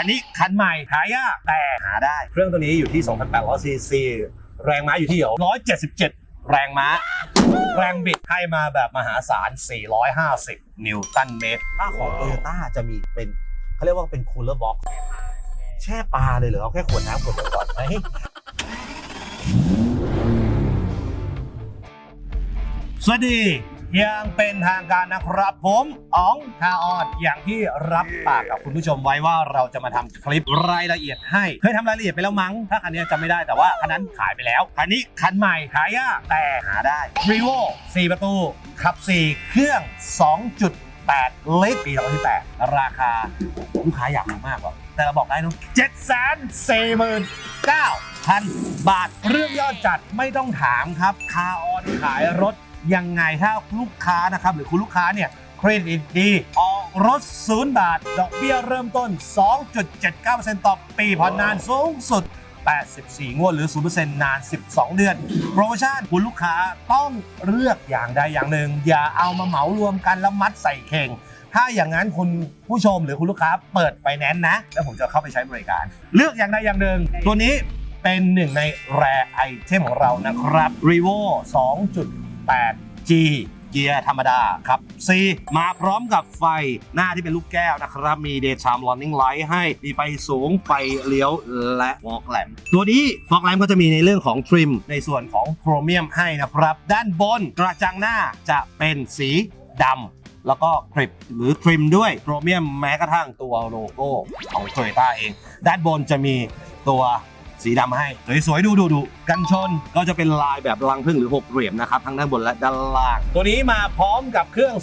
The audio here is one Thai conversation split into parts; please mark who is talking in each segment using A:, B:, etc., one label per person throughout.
A: อันนี้คันใหม่หายากแต่หาได้ เครื่องตัวนี้อยู่ที่ 2,800ซีซีแรงม้าอยู่ที่177 แรงม้า แรงบิดให้มาแบบมหาศาล 450 นิวตันเมตร ถ้าของโตโยต้าจะมีเป็นเขาเรียกว่าเป็นคูลเลอร์บ็อกแช่ปลาเลยเหรอเอาแค่ขวดน้ำขวดเดียวก่อนไหมสวัสดี ยังเป็นทางการนะครับผมอ๋องคาออนอย่างที่รับปากกับคุณผู้ชมไว้ว่าเราจะมาทำคลิปรายละเอียดให้เคยทำรายละเอียดไปแล้วมั้ง ถ้าคันนี้จำไม่ได้แต่ว่าคันนั้นขายไปแล้วคันนี้คันใหม่หายยากแต่หาได้ r ีโว4ประตู ขับ 4 เครื่อง 2.8 ลิตรปี2018ราคาลูกค้าอยากรู้มากกว่าแต่เราบอกได้เนอะ749,000 บาท เรื่องยอดจัดไม่ต้องถามครับ คาออนขายรถ ยังไงถ้าลูกค้านะครับหรือคุณลูกค้าเนี่ยเครดิตดีออกรถ0บาท ดอกเบี้ยเริ่มต้น 2.79%ต่อปีผ่อนนานสูงสุด 84 งวดหรือ 0%นาน 12 เดือน โปรโมชั่นคุณลูกค้าต้องเลือกอย่างใดอย่างหนึ่ง อย่าเอามาเหมารวมกันแล้วมัดใส่เข่ง ถ้าอย่างนั้นคุณผู้ชมหรือคุณลูกค้าเปิดไฟแนนซ์นะ แล้วผมจะเข้าไปใช้บริการ เลือกอย่างใดอย่างหนึ่ง ตัวนี้เป็นหนึ่งในแรไอเทมของเรานะครับ r e v o 8G เกียร์ธรรมดาครับ C มาพร้อมกับไฟหน้าที่เป็นลูกแก้วนะครับ มี daytime running light ให้มีไฟสูง ไฟเลี้ยวและ fog lamp ตัวนี้ fog lamp ก็จะมีในเรื่องของ trim ในส่วนของโครเมียมให้นะครับ ด้านบนกระจังหน้าจะเป็นสีดำแล้วก็กริบหรือทริมด้วยโครเมียมแม้กระทั่งตัวโลโก้ของ t o y ยต้เอง ด้านบนจะมีตัว สีดำให้ สวยๆดูดูดูกันชนก็จะเป็นลายแบบรังพึ่งหรือ6เหลี่ยมนะครับทั้งด้านบนและด้านล่าง ตัวนี้มาพร้อมกับเครื่อง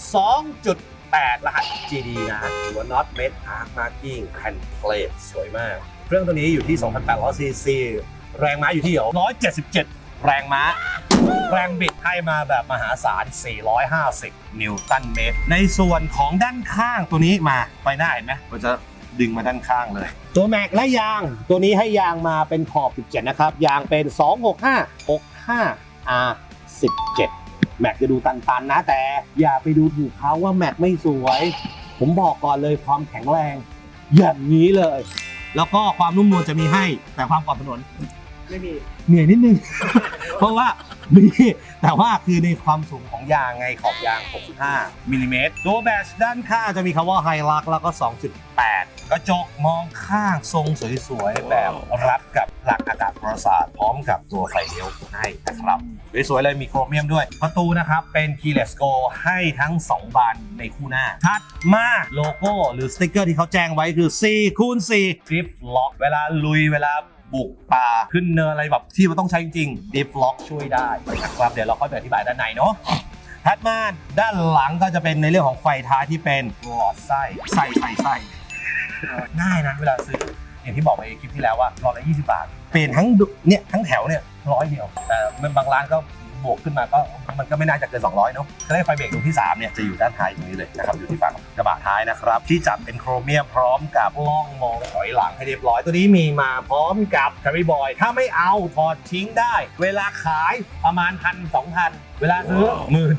A: 2.8 รหัส GD นะหัวน็อตเม็ดอาร์คมาร์กิ้งแผ่นเพลทสวยมาก เครื่องตัวนี้อยู่ที่ 2,800 ซีซีแรงม้าอยู่ที่ 177 แรงม้า แรงบิดให้มาแบบมหาศาล 450 นิวตันเมตร ในส่วนของด้านข้างตัวนี้มาไฟหน้าเห็นไหมมันจะ ดึงมาด้านข้างเลย ตัวแม็กและยางตัวนี้ให้ยางมาเป็นขอบ 17 นะครับ ยางเป็น 265 65 R 17 แม็กจะดูตันๆนะแต่อย่าไปดูถูกเขาว่าแม็กไม่สวย ผมบอกก่อนเลยความแข็งแรง อย่างนี้เลย แล้วก็ความนุ่มนวลจะมีให้แต่ความกรอบถนน
B: ไม่มี
A: เหนื่อยนิดนึง เพราะว่า มีแต่ว่าคือในความสูงของยางไงขอบยาง 65มิลลิเมตรตัวแบชด้านข้างจะมีคำว่าไฮลักแล้วก็ 2.8 กระจกมองข้างทรงสวยๆ แบบรับกับหลักอากาศประสาทพร้อมกับตัวไฟเลี้ยวให้นะครับสวยๆเลยมีโครเมียมด้วย ประตูนะครับ เป็น keyless go ให้ทั้ง 2 บานในคู่หน้า ถัดมาโลโก้หรือสติ๊กเกอร์ที่เขาแจ้งไว้คือ4คูณ4 drift lock เวลาลุยเวลา บุกป่าขึ้นเนินอะไรแบบที่มันต้องใช้จริงๆ Deep lock ช่วยได้นะครับเดี๋ยวเราค่อยไปอธิบายด้านในเนาะถัดมาด้านหลังก็จะเป็นในเรื่องของไฟท้ายที่เป็นหลอดไส้ใส่ใส่ใส่ง่ายนะเวลาซื้ออย่างที่บอกไปคลิปที่แล้วว่าหลอดละ20 บาท เปลี่ยนทั้งดุเนี่ยทั้งแถวเนี่ยร้อยเดียวแต่มันบางร้านก็ บวกขึ้นมาก็มันก็ไม่น่าจะเกิน 200เนาะก็ได้ไฟเบรกตรงที่3เนี่ยจะอยู่ด้านท้ายตรงนี้เลยนะครับอยู่ที่ฝั่งกระบะท้ายนะครับที่จับเป็นโครเมียมพร้อมกับล่องมองถอยหลังให้เรียบร้อย ตัวนี้มีมาพร้อมกับคาริบอย ถ้าไม่เอาถอดทิ้งได้ เวลาขายประมาณพันสองพันเวลาซื้อหมื่น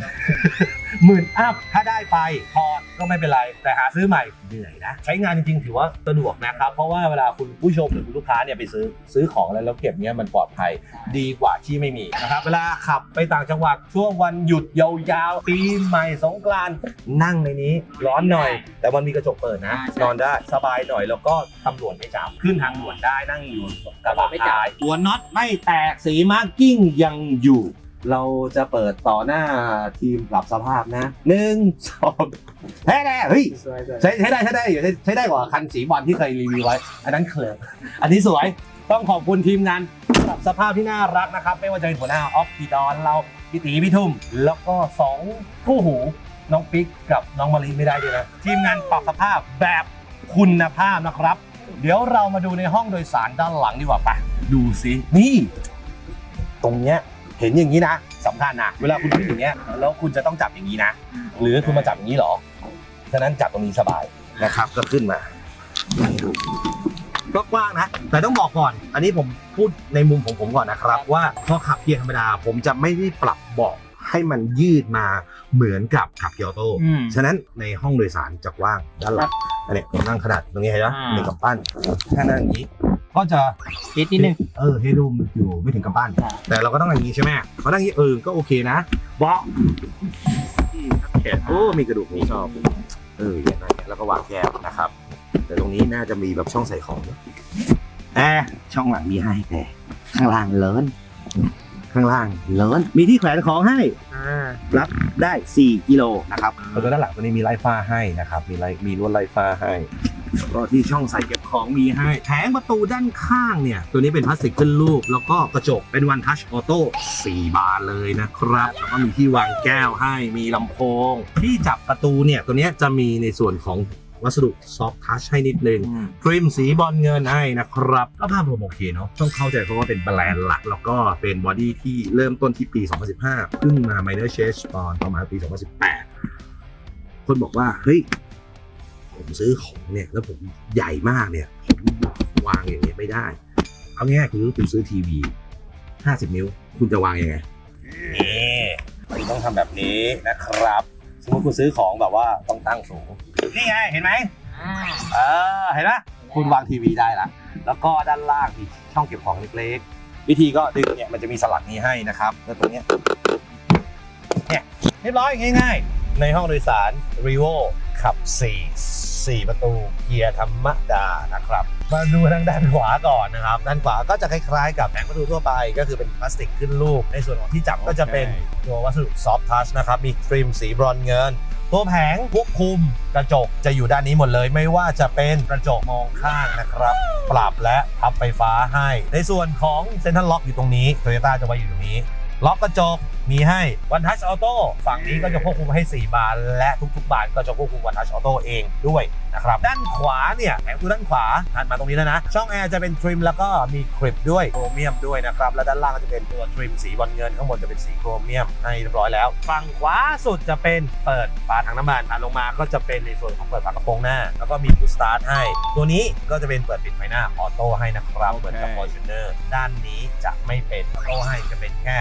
A: หมื่นอัพถ้าได้ไปถอดก็ไม่เป็นไร แต่หาซื้อใหม่เหนื่อยนะ ใช้งานจริงๆ ถือว่าสะดวกนะครับ เพราะว่าเวลาคุณผู้ชมหรือคุณลูกค้าเนี่ยไปซื้อซื้อของอะไรแล้วเก็บเนี้ยมันปลอดภัยดีกว่าที่ไม่มีนะครับเวลาขับไปต่างจังหวัดช่วงวันหยุดยาวๆปีใหม่สงกรานต์นั่งในนี้ร้อนหน่อย แต่มันมีกระจกเปิดนะ นอนได้สบายหน่อยแล้วก็ตำรวจไม่จับขึ้นทางด่วนได้นั่งอยู่กระบะท้ายหัวน็อตไม่แตกสีมาร์กิ้งยังอยู่ เราจะเปิดต่อหน้าทีมปรับสภาพนะหนึ่งสองแน่แน่เฮ้ย
B: สวยๆ
A: ใช้ใช้ได้ใช้ได้อยู่ใช้ใช้ได้กว่าคันสีบอลที่เคยรีวิวไว้ อันนั้นเคลิร์อันนี้สวยต้องขอบคุณทีมงานปรับสภาพที่น่ารักนะครับ ไม่ว่าจะเป็นหัวหน้าออฟพี่ดอนเราพี่ตีพี่ทุ่ม แล้วก็สองคู่หูน้องปิ๊กกับน้องมารีไม่ได้ด้วยนะทีมงานปรับสภาพแบบคุณภาพนะครับ เดี๋ยวเรามาดูในห้องโดยสารด้านหลังดีกว่าไปดูสินี่ ตรงเนี้ย เห็นอย่างนี้นะสำคัญนะเวลาคุณขึ้นอย่างเงี้ยแล้วคุณจะต้องจับอย่างนี้นะ หรือคุณมาจับอย่างนี้เหรอฉะนั้นจับตรงนี้สบายนะครับก็ขึ้นมาก็กว้างนะ แต่ต้องบอกก่อน อันนี้ผมพูดในมุมของผมก่อนนะครับ ว่าพอขับเกียร์ธรรมดาผมจะไม่ได้ปรับเบาะให้มันยืดมาเหมือนกับขับเกียร์ออโต้
B: อืม
A: ฉะนั้นในห้องโดยสารจะกว้างด้านหลังอันนี้ผมนั่งขนาดตรงนี้เห็นไหม
B: อ่า
A: หนึ่งกำปั้นแค่นั่งอย่างนี้ ก็จะ
B: นิดนิดนึง
A: เออให้รูมอยู่ไม่ถึงกำปั้น
B: อ่า
A: แต่เราก็ต้องอย่างนี้ใช่ไหมเขานั่งอย่างนี้เออก็โอเคนะเบาะที่ทับแขนโอ้มีกระดูกนี้ชอบเอออย่างนั้นแล้วก็วางแก้วนะครับ แต่ตรงนี้น่าจะมีแบบช่องใส่ของด้วยแอร์ช่องหลังมีให้แต่ข้างล่างเลินข้างล่างเลินมีที่แขวนของให้
B: อ่า
A: รับได้ 4 กิโลนะครับแล้วก็ด้านหลังตัวนี้มีไล่ฟ้าให้นะครับ มีไล่มีลวดไล่ฟ้าให้ แล้วก็ที่ช่องใส่เก็บของมีให้แผงประตูด้านข้างเนี่ย ตัวนี้เป็นพลาสติกขึ้นรูป แล้วก็กระจกเป็นวันทัชออโต้4บานเลยนะครับ แล้วก็มีที่วางแก้วให้มีลำโพง ที่จับประตูเนี่ย ตัวเนี้ยจะมีในส่วนของวัสดุซอฟทัชให้นิดนึงทริมสีบอลเงินให้นะครับก็ภาพรวมโอเคเนาะต้องเข้าใจเพราะว่าเป็นแบรนด์หลัก แล้วก็เป็นบอดี้ที่เริ่มต้นที่ปี 2015เพิ่งมา minor change ตอนประมาณปี 2018 คนบอกว่า เฮ้ย ผมซื้อของเนี่ยแล้วผมใหญ่มากเนี่ยผมวางอย่างนี้ยไม่ได้ เอาง่ายๆคือคุณซื้อทีวี 50 นิ้ว คุณจะวางยังไงนี่คุณต้องทำแบบนี้นะครับสมมติคุณซื้อของแบบว่าต้องตั้งสูง นี่ไงเห็นไหม
B: อ่า
A: เออเห็นไหมคุณวางทีวีได้ละแล้วก็ด้านล่างมีช่องเก็บของเล็กๆ วิธีก็ดึงเนี่ยมันจะมีสลักนี้ให้นะครับ แล้วตรงเนี้ยเนี่ยเรียบร้อยง่ายๆ ในห้องโดยสาร r e v o ขับ4 4 ประตูเกียร์ธรรมดานะครับ มาดูทางด้านขวาก่อนนะครับ ด้านขวาก็จะคล้ายๆ กับแผงประตูทั่วไป ก็คือเป็นพลาสติกขึ้นรูป ในส่วนของที่จับก็จะเป็นตัววัสดุซอฟท์ทัชนะครับ มีทริมสีบรอนซ์เงินตัวแผงควบคุมกระจกจะอยู่ด้านนี้หมดเลย ไม่ว่าจะเป็นกระจกมองข้างนะครับ ปรับและพับไฟฟ้าให้ ในส่วนของเซ็นทรัลล็อกอยู่ตรงนี้โตโยต้าจะไว้อยู่ตรงนี้ ล็อกกระจก มีให้วันทัชออโต้ฝั่งนี้ก็จะควบคุมให้ 4 บานและทุกๆ บานก็จะควบคุมวันทัชออโต้เองด้วยนะครับด้านขวาเนี่ยแผงประตูด้านขวาถัดมาตรงนี้แล้วนะ ช่องแอร์จะเป็นทริมแล้วก็มีคลิปด้วยโครเมียมด้วยนะครับและด้านล่างก็จะเป็นตัวทริมสีบอลเงินข้างบนจะเป็นสีโครเมียมให้เรียบร้อยแล้ว ฝั่งขวาสุดจะเป็นเปิดฝาถังน้ำมันถัดลงมาก็จะเป็นในส่วนของเปิดฝากระโปรงหน้า แล้วก็มีพุชสตาร์ทให้ ตัวนี้ก็จะเป็นเปิดปิดไฟหน้าออโต้ให้นะครับเหมือนกับ Fortuner ด้านนี้จะไม่เป็นออโต้ให้จะเป็นแค่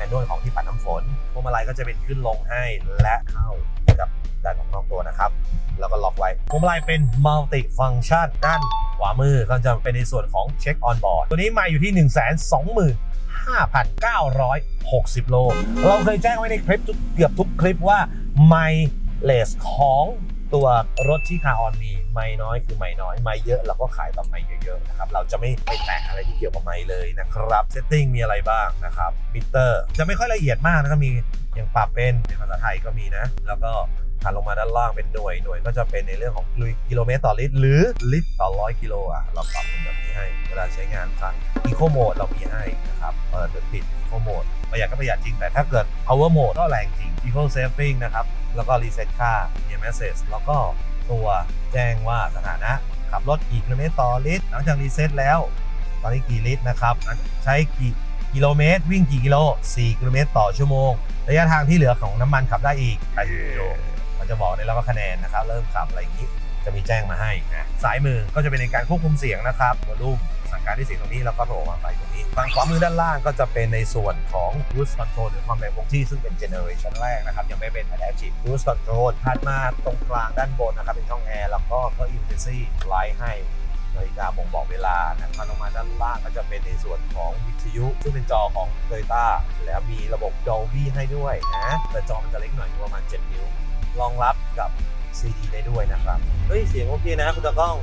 A: แมนนวลของที่ปัดน้ำฝนพวงมาลัยก็จะเป็นขึ้นลงให้และเข้ากับด้านของนอกตัวนะครับ แล้วก็ล็อกไว้พวงมาลัยเป็น multi function ด้านขวามือก็จะเป็นในส่วนของเช็คออนบอร์ดตัวนี้มาอยู่ที่ 1 2 5,960 โล เราเคยแจ้งไว้ในคลิปเกือบทุกคลิปว่าไมเลสของตัวรถที่คาออนมี ไม่น้อยคือไม่น้อยไม่เยอะเราก็ขายแบบไม่เยอะๆนะครับเราจะไม่ไปแตะอะไรที่เกี่ยวกับไม่เลยนะครับเซตติ้งมีอะไรบ้างนะครับมิเตอร์จะไม่ค่อยละเอียดมากนะครับมีอย่างปรับเป็นเป็นภาษาไทยก็มีนะ แล้วก็ถัดลงมาด้านล่างเป็นหน่วยหน่วยก็จะเป็นในเรื่องของกิโลเมตรต่อลิตร หรือลิตรต่อร้อยกิโลอะเราปรับเป็นแบบนี้ให้ เวลาใช้งานครับอีโคโหมดเรามีให้นะครับเปิดหรือปิดอีโคโหมดประหยัดก็ประหยัดจริง แต่ถ้าเกิด power mode ก็แรงจริง eco saving นะครับ แล้วก็ reset ค่า EMSS แล้วก็ ตัว แจ้งว่าสถานะขับรถกี่กิโลเมตรต่อลิตร หลังจากรีเซ็ตแล้ว ตอนนี้กี่ลิตรนะครับ ใช้กี่กิโลเมตร วิ่งกี่กิโล 4 กิโลเมตรต่อชั่วโมง ระยะทางที่เหลือของน้ำมันขับได้อีก80กิโลมันจะบอกในแล้วก็คะแนนนะครับ เริ่มขับอะไรอย่างนี้ จะมีแจ้งมาให้นะสายมือก็จะเป็นในการควบคุมเสียงนะครับวอลลุ่มสั่ง การที่เสียงตรงนี้แล้วก็โผล่มาไปตรงนี้ฝั่งขวามือด้านล่างก็จะเป็นในส่วนของ cruise control หรือความเร็วคงที่ซึ่งเป็นเจเนอเรชันแรกนะครับ ยังไม่เป็น adaptive cruise control ถัดมาตรงกลางด้านบนนะครับ เป็นช่องแอร์แล้วก็ก็ emergency light ให้นาฬิกาบ่งบอกเวลานะครับลงมาด้านล่างก็จะเป็นในส่วนของวิทยุ ซึ่งเป็นจอของ Toyota แล้วมีระบบ Dolby ให้ด้วยนะแต่จอมันจะเล็กหน่อยอยู่ประมาณ 7 นิ้วรองรับกับ CD ได้ด้วยนะครับ เฮ้ย เสียงโอเคนะคุณตากล้อง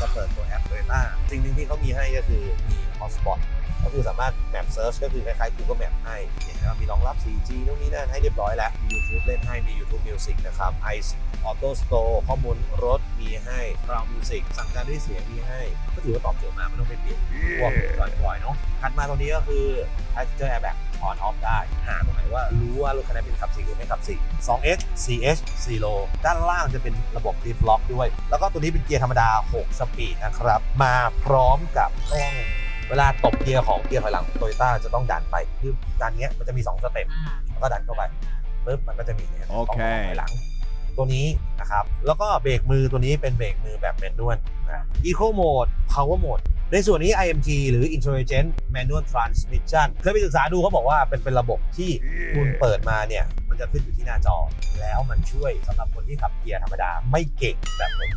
A: ก็เปิดตัวแอป Toyota สิ่งหนึ่งที่เขามีให้ก็คือมี Hotspot ก็คือสามารถ Map Search ก็คือคล้ายๆ Google Map ให้เห็นนะครับมีรองรับ 4G นู่นนี่นั่นให้เรียบร้อยแล้ว มี YouTube เล่นให้ มี YouTube Music นะครับ Ice Auto Store ข้อมูลรถมีให้ Cloud Music สั่งการด้วยเสียงมีให้ ก็ถือว่าตอบโจทย์มาไม่ต้องไปเปลี่ยนพวกจอยพอยเนาะถัดมาตรงนี้ก็คือ Passenger Airbag on off ได้ หาตรงไหนว่ารู้ว่ารถคันนี้เป็นขับ4หรือไม่ขับ4 2X 4H 4 Low ด้านล่างจะเป็นระบบ Diff Lock ด้วย แล้วก็ตัวนี้เป็นเกียร์ธรรมดา 6 สปีดนะครับ มาพร้อมกับกล้องเวลาตบเกียร์ของเกียร์ถอยหลังโตโยต้าจะต้องดันไปคือดันเนี้ยมันจะมี 2 สเต็ปแล้วก็ดันเข้าไปปุ๊บมันก็จะมีเนี่ย
C: โอเค
A: ถอยหลังตัวนี้นะครับ แล้วก็เบรกมือตัวนี้เป็นเบรกมือแบบแมนนวลนะ Eco Mode Power Mode ในส่วนนี้ IMG หรือ Intelligent Manual Transmission เคยไปศึกษาดูเขาบอกว่าเป็นเป็นระบบที่คุณเปิดมาเนี่ย มันจะจะขึ้นอยู่ที่หน้าจอ แล้วมันช่วยสำหรับคนที่ขับเกียร์ธรรมดาไม่เก่งแบบผม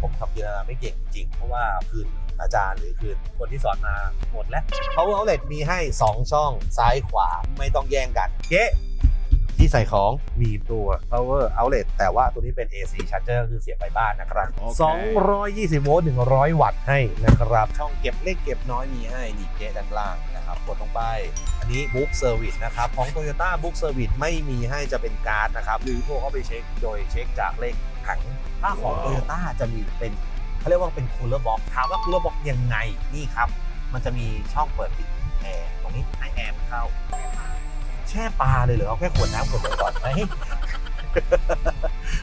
A: ผมขับเกียร์ธรรมดาไม่เก่งจริง เพราะว่าคืนอาจารย์หรือคืนคนที่สอนมาหมดแล้ว Power Outlet มีให้ 2 ช่องซ้ายขวาไม่ต้องแย่งกันเก๊ ที่ใส่ของมีตัว Power Outlet แต่ว่าตัวนี้เป็น AC Charger ก็คือเสียบไฟบ้านนะครับ
B: โอเค
A: 220 โวลต์ 100 วัตต์ให้นะครับ ช่องเก็บเล็กเก็บน้อยมีให้นี่เก๊ด้านล่างนะครับ กดลงไป อันนี้ Book Service นะครับ ของ Toyota Book Service ไม่มีให้จะเป็นการ์ดนะครับ หรือโทรเข้าไปเช็คโดยเช็คจากเลขถังถ้าของ Toyota จะมีเป็นเขาเรียกว่าเป็น Cooler Box ถามว่า Cooler Box ยังไงนี่ครับ มันจะมีช่องเปิดปิดแอร์ตรงนี้ให้แอร์มันเข้า แช่ปลาเลยเหรอเอาแค่ขวดน้ำขวดเดียวก่อนไหม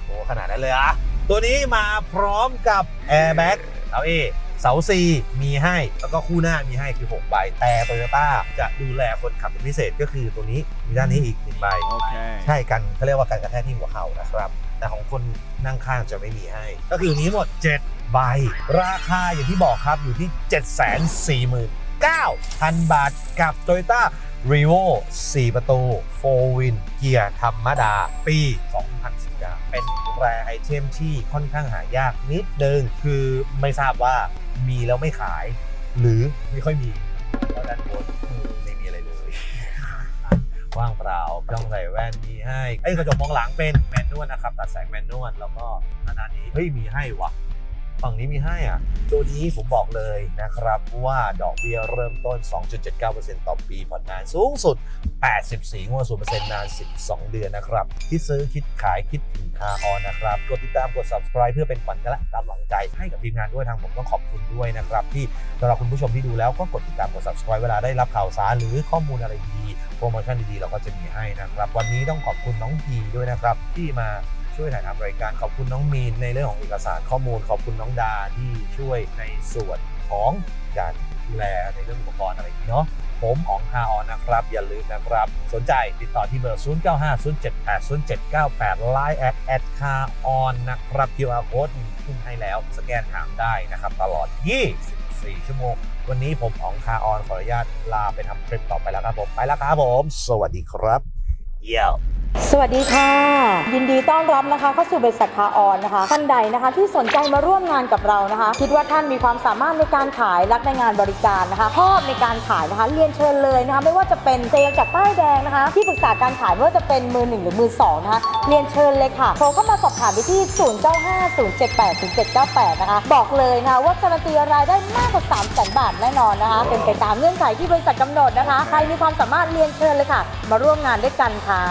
A: โอ้ขนาดนั้นเลยอะตัวนี้มาพร้อมกับ Airbag เสา A เสา C มีให้แล้วก็คู่หน้ามีให้คือ6ใบแต่โตโยต้าจะดูแลคนขับเป็นพิเศษก็คือตัวนี้มีด้านนี้อีกหนึ่งใบ
B: Okay.
A: ใช่กันเขาเรียกว่าการกระแทกที่หัวเข่านะครับแต่ของคนนั่งข้างจะไม่มีให้ ก็คือมีหมด 7 ใบ ราคาอย่างที่บอกครับอยู่ที่ 749,000 บาทกับ Toyota r e v o 4ประตู4 win เกียร์ธรรมดา ปี 2019 เป็นแรไอเทมที่ค่อนข้างหายากนิดนึง คือไม่ทราบว่ามีแล้วไม่ขาย หรือไม่ค่อยมีแล้วด้านบนไม่มีอะไรเลยว่างเปล่าต้องใส่แว่นมีให้ไอ้กระจกมองหลังเป็นแมนนวลนะครับ ตัดแสงแมนนวลแล้วก็ขนาดนี้เฮ้ยมีให้วะ ฝั่งนี้มีให้อะ ตัวนี้ผมบอกเลยนะครับว่าดอกเบี้ยเริ่มต้น 2.79%ต่อปีผ่อนนานสูงสุด 84งวด0%นาน 12 เดือนนะครับ คิดซื้อคิดขายคิดถึงคาออนนะครับ กดติดตามกด subscribe เพื่อเป็นขวัญและกำลังใจให้กับทีมงานด้วยทางผมต้องขอบคุณด้วยนะครับ ที่สำหรับคุณผู้ชมที่ดูแล้วก็กดติดตามกด subscribe เวลาได้รับข่าวสารหรือข้อมูลอะไรดีโปรโมชั่นดีๆเราก็จะมีให้นะครับ วันนี้ต้องขอบคุณน้องพีด้วยนะครับที่มา ช่วยถ่ายทำรายการขอบคุณน้องมีนในเรื่องของเอกสารข้อมูล ขอบคุณน้องดาที่ช่วยในส่วนของการดูแลในเรื่องอุปกรณ์อะไรอย่างนี้เนาะผมอ๋องคาออนนะครับ อย่าลืมนะครับ สนใจติดต่อที่เบอร์ 0 9 5 0 7 8 0 7 9 8 Line แอดแอดคาออนนะครับ QR code มีขึ้นให้แล้ว สแกนถามได้นะครับ ตลอด 24 ชั่วโมง วันนี้ผมอ๋องคาออนขออนุญาตลาไปทำคลิปต่อไปแล้วครับผม ไปแล้วครับผม สวัสดีครับ เยี่ยม
C: สวัสดีค่ะ ยินดีต้อนรับนะคะเข้าสู่บริษัทคาออนนะคะท่านใดนะคะที่สนใจมาร่วมงานกับเรานะคะ คิดว่าท่านมีความสามารถในการขายรักในงานบริการนะคะชอบในการขายนะคะเรียนเชิญเลยนะคะไม่ว่าจะเป็นเซลล์จากป้ายแดงนะคะ ที่ปรึกษาการขายไม่ว่าจะเป็นมือหนึ่งหรือมือสองนะคะเรียนเชิญเลยค่ะโทรเข้ามาสอบถามไปที่ 0950780798 นะคะ บอกเลยนะคะว่าการันตีรายได้มากกว่า3 0 0 0 0 0บาทแน่นอนนะคะ เป็นไปตามเงื่อนไขที่บริษัทกำหนดนะคะใครมีความสามารถเรียนเชิญเลยค่ะ มาร่วมงานด้วยกันค่ะ